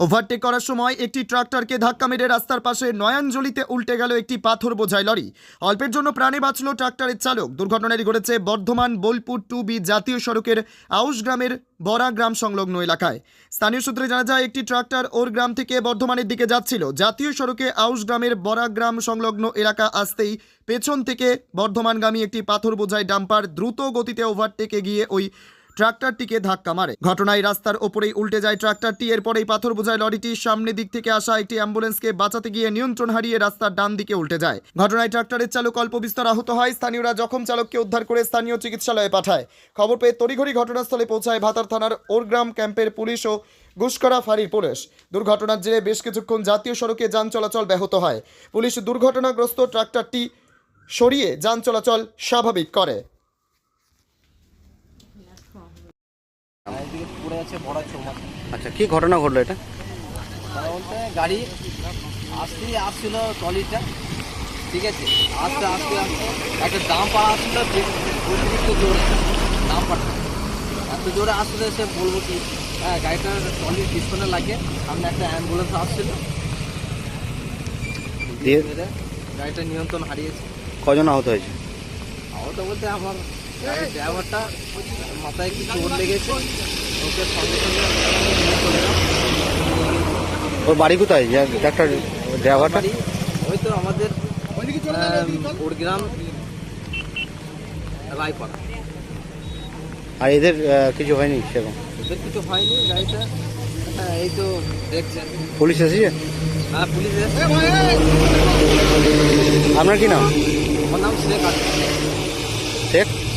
Overtake করার সময় একটি ট্রাক্টরকে ধাক্কা মেরে রাস্তার পাশে নয়াঞ্জলিতে উল্টে গেল একটি পাথর বোঝাই লরি। অল্পের জন্য প্রাণে বাঁচল ট্রাক্টরের চালক। দুর্ঘটনাটি ঘটেছে বর্ধমান বোলপুর টু বি জাতীয় সড়কের আউশ গ্রামের বরা গ্রাম সংলগ্ন এলাকায়। স্থানীয় সূত্রে জানা যায়, একটি ট্রাক্টর ওর গ্রাম থেকে বর্ধমানের দিকে যাচ্ছিল। জাতীয় সড়কে আউশ গ্রামের বরা গ্রাম সংলগ্ন এলাকা আসতেই পেছন থেকে বর্ধমানগামী একটি পাথর বোঝাই ডাম্পার দ্রুত গতিতে ওভারটেকে গিয়ে ওই ট্রাক্টরটিকে ধাক্কা মারে। ঘটনায় রাস্তার ওপরেই উল্টে যায় ট্রাক্টরটি, এরপরেই পাথর বোঝায় লরিটি সামনে দিক থেকে আসা একটি অ্যাম্বুলেন্সকে বাঁচাতে গিয়ে নিয়ন্ত্রণ হারিয়ে রাস্তার ডান দিকে উল্টে যায়। ঘটনায় ট্রাক্টরের চালক অল্প বিস্তর আহত হয়। স্থানীয়রা জখম চালককে উদ্ধার করে স্থানীয় চিকিৎসালয়ে পাঠায়। খবর পেয়ে তড়িঘড়ি ঘটনাস্থলে পৌঁছায় ভাতার থানার ওরগ্রাম ক্যাম্পের পুলিশ ও গুসকরা ফাঁড়ির পুলিশ। দুর্ঘটনার জেরে বেশ কিছুক্ষণ জাতীয় সড়কে যান চলাচল ব্যাহত হয়। পুলিশ দুর্ঘটনাগ্রস্ত ট্রাক্টরটি সরিয়ে যান চলাচল স্বাভাবিক করে চারিদিকে পড়ে আছে বড় চৌমাথা। আচ্ছা কি ঘটনা ঘটলো এটা? বলতে গাড়ি আসতেই আসছিল ট্রলিটা ঠিক আছে? আস্তে আস্তে আস্তে একটা দাম পাড়া আসছিল অতিরিক্ত জোরে দাম পাড়া। এত জোরে আসলে সে বলব কি হ্যাঁ গাড়িটার ট্রলির পিছনে লাগে সামনে একটা অ্যাম্বুলেন্স আসছিল। গাড়িটা নিয়ন্ত্রণ হারিয়েছে। কজন আহত হয়েছে? আহত বলতে আমার গাড়ির ড্রাইভারটা মাথায় একটু চোট লেগেছে। ওকে সঙ্গে সঙ্গে ওর বাড়ি কোথায়? ডাক্তার ড্রাইভারটা ওই তো আমাদের আহ, ওরগ্রাম রায়পাড়া। আর এদের কিছু হয়নি সেরকম? কিছু হয়নি গাড়িটা হ্যাঁ এই তো দেখছেন। পুলিশ এসেছে? হ্যাঁ পুলিশ আপনার কি নাম? আমার নাম শেখ শেখ?